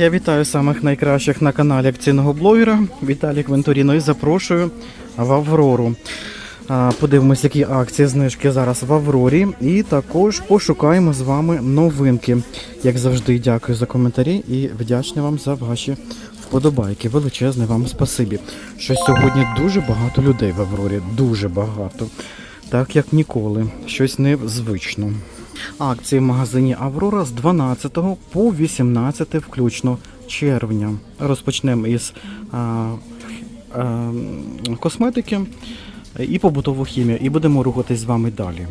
Я вітаю самих найкращих на каналі акційного блогера Віталій Квенторіно і запрошую в Аврору. Подивимось, які акції знижки зараз в Аврорі. І також пошукаємо з вами новинки. Як завжди, дякую за коментарі і вдячний вам за ваші вподобайки. Величезне вам спасибі. Що сьогодні дуже багато людей в Аврорі. Дуже багато. Так як ніколи. Щось незвично. Акції в магазині Аврора з 12 по 18 включно червня. Розпочнемо із а, а, косметики і побутову хімію, і будемо рухатись з вами далі.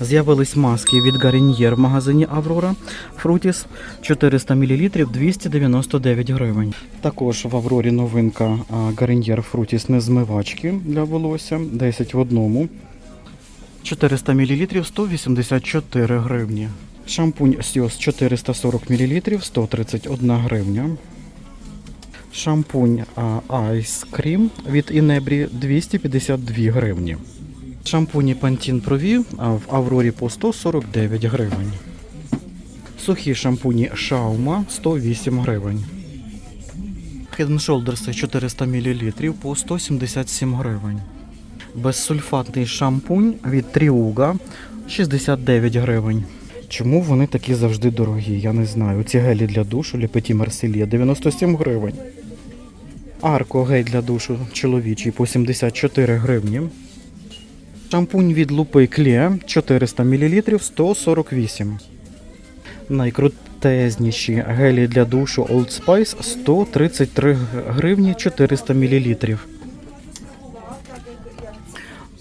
З'явились маски від Garnier в магазині Аврора Frutis 400 мл 299 гривень. Також в Аврорі новинка Garnier Frutis незмивачки для волосся 10 в одному. 400 мл 184 гривні. Шампунь Сіос 440 мл 131 гривня. Шампунь Ice Cream від Інебрі 252 гривні. Шампуні Pantene Pro в Аврорі по 149 гривень. Сухі шампуні Шаума 108 гривень. Head Shoulders 400 мл по 177 гривень. Безсульфатний шампунь від Тріуга 69 гривень. Чому вони такі завжди дорогі? Я не знаю. Ці гелі для душу Лепеті Марселія 97 гривень. Арко гель для душу чоловічий по 74 гривні. Шампунь від Лупи Клє 400 мл 148. Найкрутезніші гелі для душу Old Spice 133 гривні 400 мл.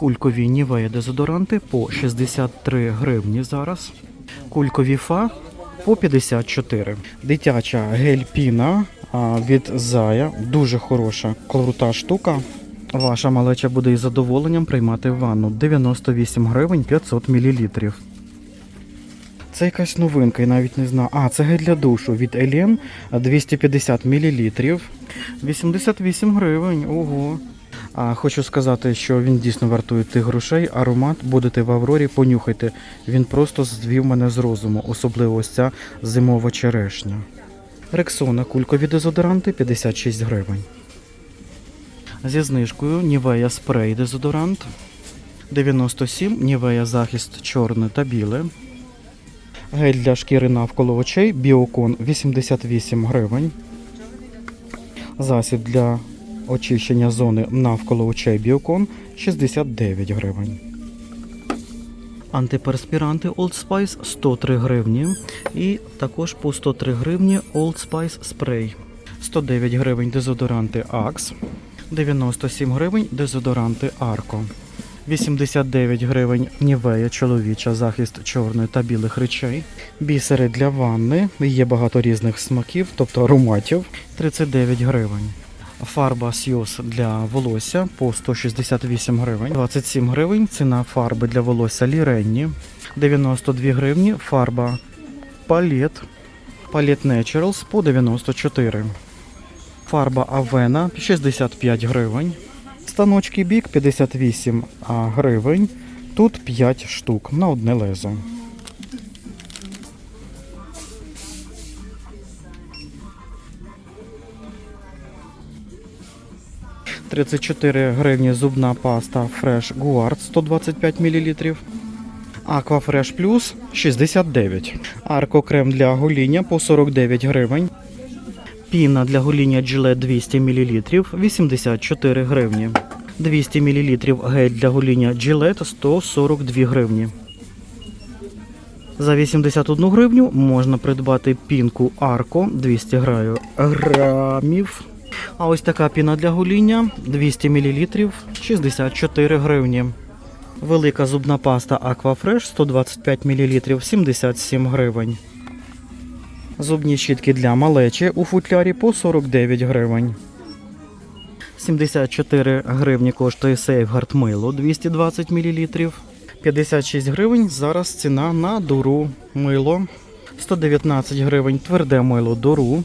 Кулькові Нівея дезодоранти по 63 гривні зараз. Кулькові фа по 54. Дитяча гель-піна від Зая. Дуже хороша, крута штука. Ваша малеча буде із задоволенням приймати ванну. 98 гривень 500 мл. Це якась новинка, я навіть не знаю. А, це гель для душу від Елен 250 мл. 88 гривень. Ого. А хочу сказати, що він дійсно вартує тих грошей. Аромат будете в Аврорі, понюхайте. Він просто звів мене з розуму, особливо ось ця зимова черешня. Рексона кулькові дезодоранти 56 гривень. Зі знижкою Нівея спрей дезодорант 97, Нівея захист чорне та біле. Гель для шкіри навколо очей Біокон 88 гривень. Засіб для очищення зони навколо очей Біокон 69 гривень. Антиперспіранти Old Spice 103 гривні. І також по 103 гривні Old Spice Spray. 109 гривень дезодоранти Axe. 97 гривень дезодоранти Arco. 89 гривень Нівея чоловіча захист чорної та білих речей. Бісери для ванни. Є багато різних смаків, тобто ароматів. 39 гривень. Фарба Сйоз для волосся по 168 гривень. 27 гривень ціна фарби для волосся Ліренні. 92 гривні фарба Палет. Палет Naturals по 94. Фарба Авена 65 гривень. Станочки бік 58 гривень. Тут 5 штук на одне лезо. – 34 гривні зубна паста Fresh Guard 125 мл. Aqua Fresh Plus 69. Арко крем для гоління по 49 гривень. Піна для гоління Gillette 200 мл 84 гривні. 200 мл гель для гоління Gillette 142 гривні. За 81 гривню можна придбати пінку Арко 200 граю- грамів. А ось така піна для гоління 200 мл 64 гривні. Велика зубна паста Aquafresh 125 мл 77 гривень. Зубні щітки для малечі у футлярі по 49 гривень. 74 гривні коштує Safeguard мило 220 мл. 56 гривень зараз ціна на дуру мило. 119 гривень тверде мило дуру.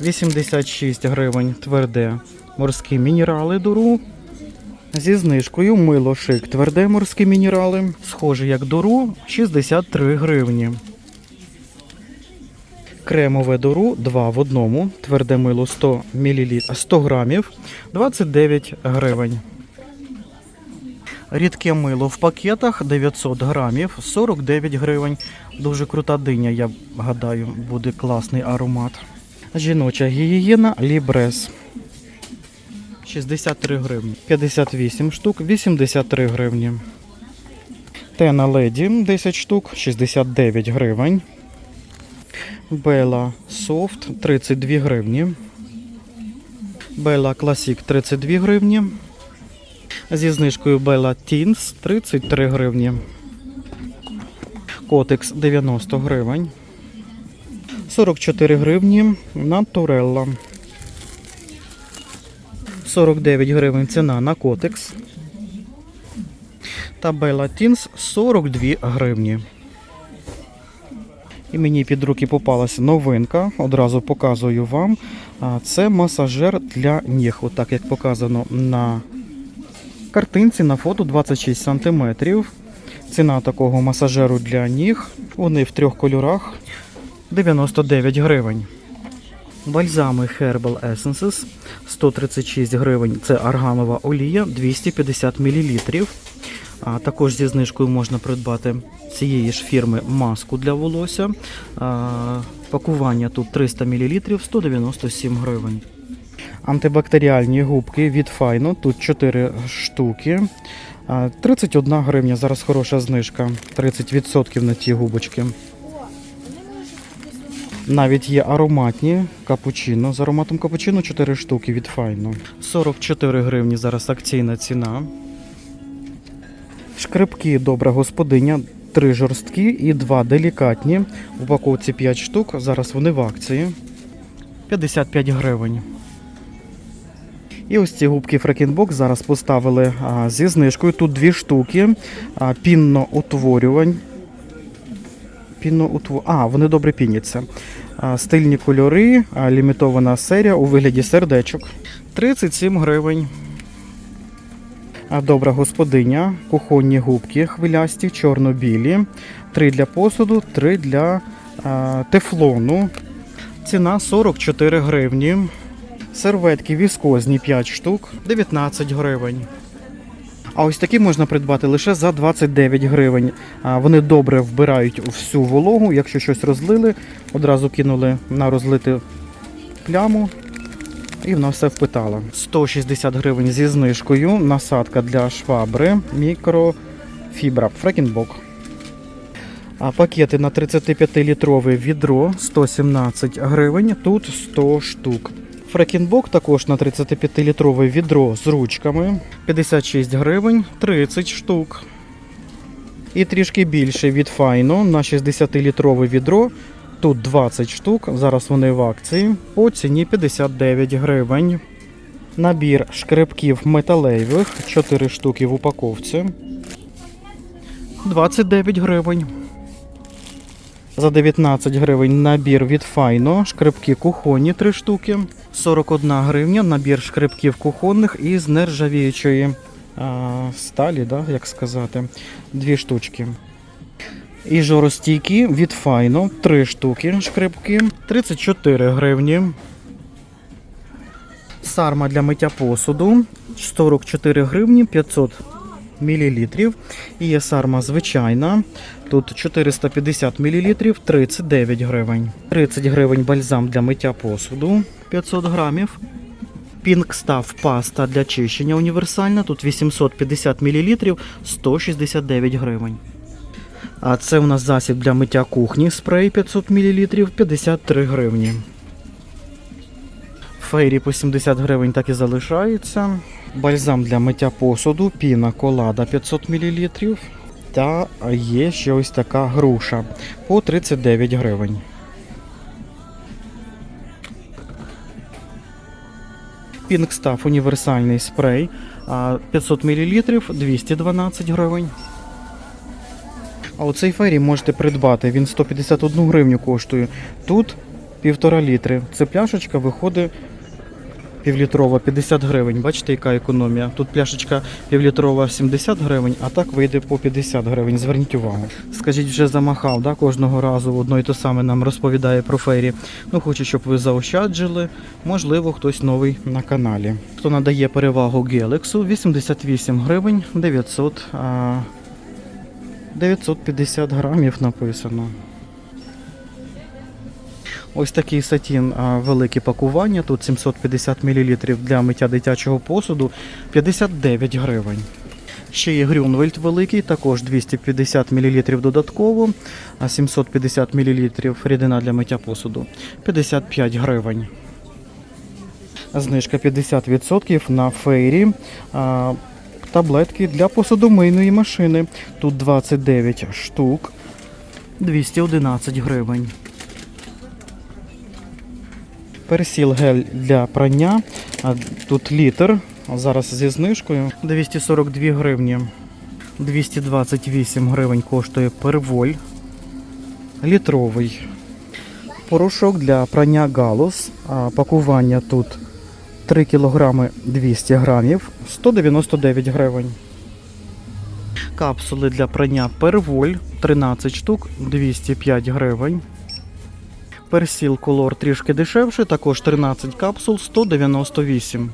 86 гривень тверде морські мінерали дуру. Зі знижкою мило шик тверде морські мінерали. Схоже як дуру 63 гривні. Кремове дуру 2 в одному, тверде мило 100 мл, 100 грамів, 29 гривень. Рідке мило в пакетах 900 грамів, 49 гривень. Дуже крута диня, я гадаю, буде класний аромат. Жіноча гігієна Лібрес. 63 гривні. 58 штук, 83 гривні. Тена Леді 10 штук, 69 гривень. Бела Софт 32 гривні. Бела Класік 32 гривні. Зі знижкою Bella Teens 33 гривні. Котекс 90 гривень. 44 гривні Натурелла. 49 гривень ціна на котекс. Та Bella Teens 42 гривні. І мені під руки попалася новинка. Одразу показую вам. Це масажер для ніг. Отак як показано на картинці на фото 26 см. Ціна такого масажеру для ніг. Вони в трьох кольорах 99 гривень. Бальзами Herbal Essences 136 гривень. Це арганова олія 250 мл. А також зі знижкою можна придбати цієї ж фірми маску для волосся. А, пакування тут 300 мл 197 гривень. Антибактеріальні губки від Файно. Тут 4 штуки. 31 гривня. Зараз хороша знижка. 30% на ті губочки. Навіть є ароматні капучино. З ароматом капучино 4 штуки від Файно. 44 гривні зараз акційна ціна. Шкребки добра господиня. Три жорсткі і два делікатні. В упаковці 5 штук. Зараз вони в акції. 55 гривень. І ось ці губки Фрекінбок зараз поставили а, зі знижкою. Тут дві штуки. А, пінноутворювань. Пінноутвор... А, вони добре піняться. Стильні кольори, лімітована серія у вигляді сердечок. 37 гривень. Добра господиня, кухонні губки хвилясті, чорно-білі. Три для посуду, три для а, тефлону. Ціна 44 гривні. Серветки віскозні 5 штук, 19 гривень. А ось такі можна придбати лише за 29 гривень. Вони добре вбирають всю вологу. Якщо щось розлили, одразу кинули на розлити пляму. І вона все впитала. 160 гривень зі знижкою. Насадка для швабри, мікрофібра, фрекінбок. А пакети на 35-літрове відро 117 гривень, тут 100 штук. Фрекінбок також на 35-літрове відро з ручками 56 гривень, 30 штук. І трішки більше від Файно на 60-літрове відро. Тут 20 штук, зараз вони в акції по ціні 59 гривень. Набір шкребків металевих, 4 штуки в упаковці. 29 гривень. За 19 гривень набір від Файно, шкребки кухонні 3 штуки. 41 гривня набір шкребків кухонних із нержавіючої а, сталі, да, як сказати, 2 штучки. І жоростійкі від Файно 3 штуки шкребки, 34 гривні. Сарма для миття посуду 44 гривні 500 мл. І є сарма звичайна. Тут 450 мл 39 гривень. 30 гривень бальзам для миття посуду 500 грамів. Пінкстав паста для чищення універсальна. Тут 850 мл 169 гривень. А це у нас засіб для миття кухні спрей 500 мл 53 гривні. Фейрі по 70 гривень так і залишається. Бальзам для миття посуду, піна колада 500 мл. Та є ще ось така груша по 39 гривень. Пінкстаф універсальний спрей 500 мл 212 гривень. А оцей фейрі можете придбати, він 151 гривню коштує. Тут півтора літри. Це пляшечка виходить півлітрова 50 гривень. Бачите, яка економія? Тут пляшечка півлітрова 70 гривень, а так вийде по 50 гривень. Зверніть увагу. Скажіть, вже замахав, да? кожного разу одно і те саме нам розповідає про фейрі. Ну, хочу, щоб ви заощаджили. Можливо, хтось новий на каналі. Хто надає перевагу Гелексу 88 гривень 900, а, 950 грамів написано. Ось такий сатін, велике пакування. Тут 750 мл для миття дитячого посуду 59 гривень. Ще є Грюнвельд великий, також 250 мл додатково, а 750 мл рідина для миття посуду 55 гривень. Знижка 50% на фейрі. Таблетки для посудомийної машини. Тут 29 штук, 211 гривень. Персіл гель для прання. Тут літр. Зараз зі знижкою 242 гривні. 228 гривень коштує перволь. Літровий. Порошок для прання галус. Пакування тут 3 кг 200 грамів, 199 гривень. Капсули для прання перволь 13 штук, 205 гривень. Персіл колор трішки дешевше, також 13 капсул 198.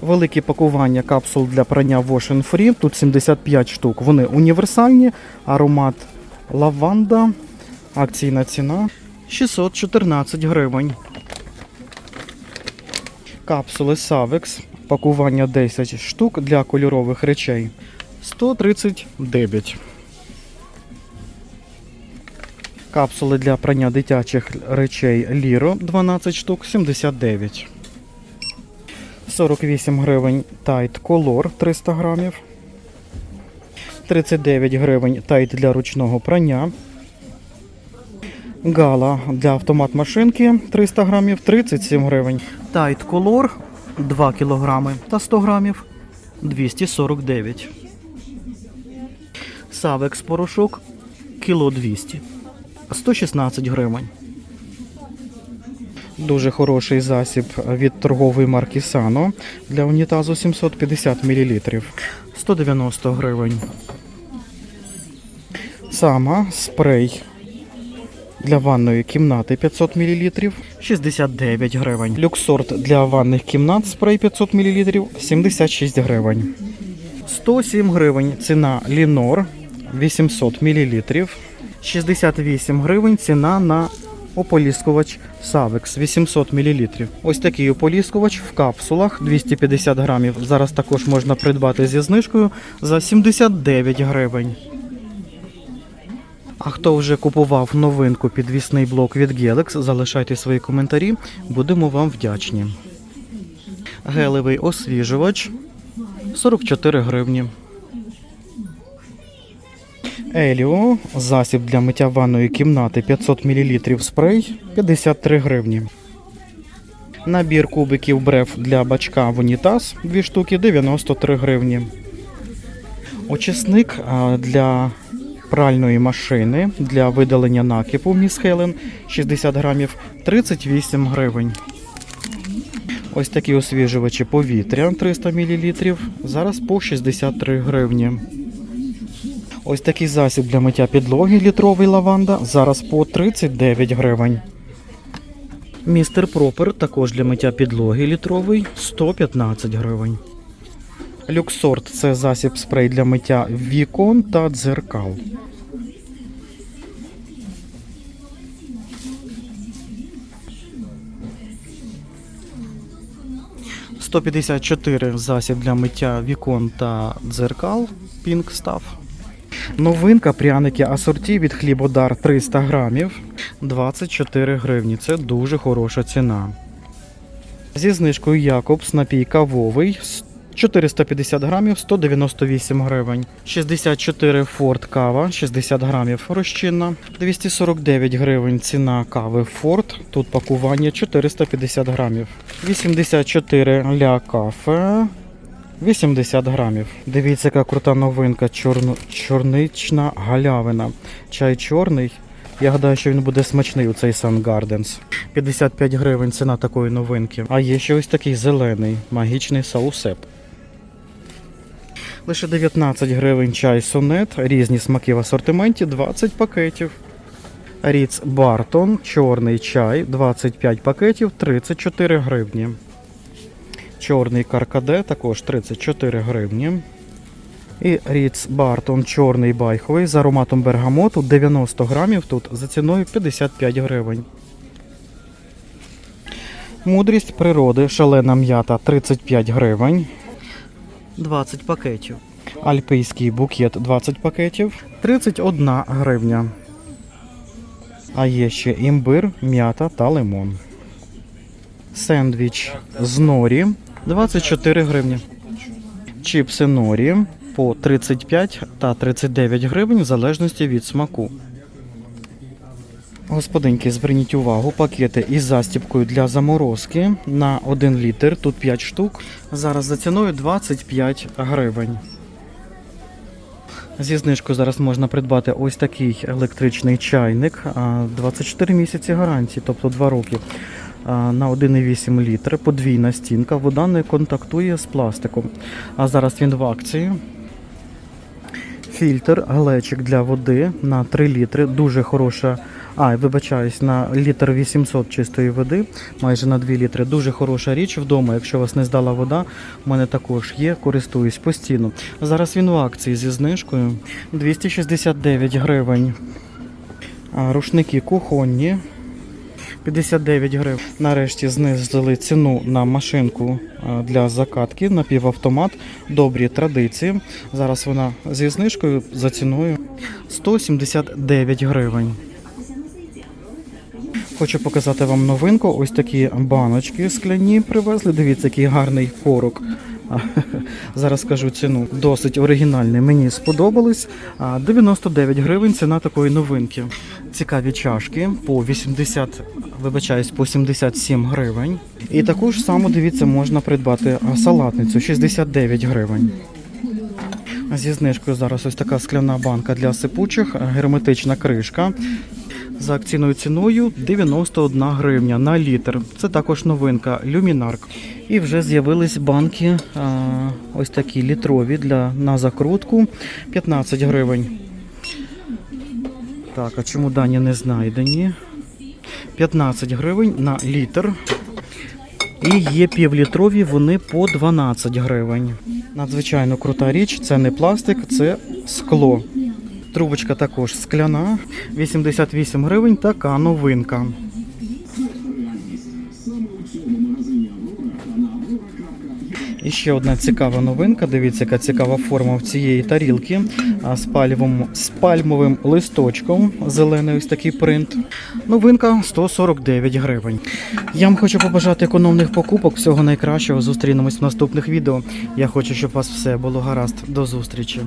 Великі пакування капсул для прання Wash Free. Тут 75 штук. Вони універсальні. Аромат лаванда. Акційна ціна 614 гривень. Капсули Savex. Пакування 10 штук для кольорових речей 139. Капсули для прання дитячих речей Ліро 12 штук 79. 48 гривень Tide Color 300 грамів. 39 гривень Tide для ручного прання. Гала для автомат машинки 300 грамів 37 гривень. Tide Color 2 кілограми та 100 грамів 249. Савекс порошок кіло 200 116 гривень. Дуже хороший засіб від торгової марки Sano для унітазу 750 мл. 190 гривень. Сама спрей для ванної кімнати 500 мл 69 гривень. Люксорт для ванних кімнат спрей 500 мл 76 гривень. 107 гривень ціна Лінор 800 мл. 68 гривень ціна на ополіскувач Savex 800 мл. Ось такий ополіскувач в капсулах 250 грамів. Зараз також можна придбати зі знижкою за 79 гривень. А хто вже купував новинку підвісний блок від Gelex, залишайте свої коментарі, будемо вам вдячні. Гелевий освіжувач 44 гривні. Еліо, засіб для миття ванної кімнати 500 мл спрей 53 гривні. Набір кубиків бреф для бачка в унітаз 2 штуки 93 гривні. Очисник для пральної машини для видалення накипу Міс Хелен 60 грамів 38 гривень. Ось такі освіжувачі повітря 300 мл. Зараз по 63 гривні. Ось такий засіб для миття підлоги літровий лаванда. Зараз по 39 гривень. Містер Пропер також для миття підлоги літровий 115 гривень. Люксорт це засіб спрей для миття вікон та дзеркал. «154» засіб для миття вікон та дзеркал Pink Stuff. Новинка пряники асорті від хлібодар 300 грамів 24 гривні. Це дуже хороша ціна. Зі знижкою Якобс напій кавовий 450 грамів 198 гривень. 64 Форд кава 60 грамів розчинна. 249 гривень ціна кави Форд. Тут пакування 450 грамів. 84 ля кафе 80 грамів. Дивіться, яка крута новинка. Чорно, чорнична галявина. Чай чорний Я гадаю, що він буде смачний у цей Sun Gardens. 55 гривень ціна такої новинки. А є ще ось такий зелений магічний саусеп. Лише 19 гривень чай сонет, різні смаки в асортименті, 20 пакетів. Ріц Бартон, чорний чай, 25 пакетів, 34 гривні. Чорний каркаде також 34 гривні. І Ріц Бартон чорний байховий з ароматом бергамоту 90 грамів тут за ціною 55 гривень. Мудрість природи, шалена м'ята 35 гривень. 20 пакетів. Альпійський букет 20 пакетів 31 гривня. А є ще імбир, м'ята та лимон. Сендвіч з норі 24 гривні. Чіпси норі по 35 та 39 гривень в залежності від смаку. Господинки, зверніть увагу, пакети із застіпкою для заморозки на 1 літр, тут 5 штук. Зараз за ціною 25 гривень. Зі знижкою зараз можна придбати ось такий електричний чайник. а, 24 місяці гарантії, тобто 2 роки. На 1,8 літри, подвійна стінка, вода не контактує з пластиком. А зараз він в акції. Фільтр, глечик для води на 3 літри. Дуже хороша. А, вибачаюсь, на літр 800 чистої води, майже на 2 літри. Дуже хороша річ вдома. Якщо вас не здала вода, у мене також є, користуюсь постійно. Зараз він в акції зі знижкою 269 гривень. Рушники кухонні 59 гривень. Нарешті знизили ціну на машинку для закатки, напівавтомат. Добрі традиції. Зараз вона зі знижкою за ціною 179 гривень. Хочу показати вам новинку. Ось такі баночки скляні привезли. Дивіться, який гарний порок. Зараз скажу ціну. Досить оригінальний. Мені сподобались. А, 99 гривень ціна такої новинки. Цікаві чашки по 80, вибачаюсь, по 77 гривень. І таку ж саму, дивіться, можна придбати салатницю 69 гривень. Зі знижкою зараз ось така скляна банка для сипучих, герметична кришка. За акційною ціною 91 гривня на літр. Це також новинка Люмінарк. І вже з'явились банки а, ось такі літрові для на закрутку 15 гривень. Так, а чому дані не знайдені? 15 гривень на літр. І є півлітрові, вони по 12 гривень. Надзвичайно крута річ, це не пластик, це скло. Трубочка також скляна, 88 гривень, така новинка. І ще одна цікава новинка. Дивіться, яка цікава форма в цієї тарілки з, пальмовим, з пальмовим листочком. Зелений ось такий принт. Новинка 149 гривень. Я вам хочу побажати економних покупок. Всього найкращого. Зустрінемось в наступних відео. Я хочу, щоб у вас все було гаразд. До зустрічі.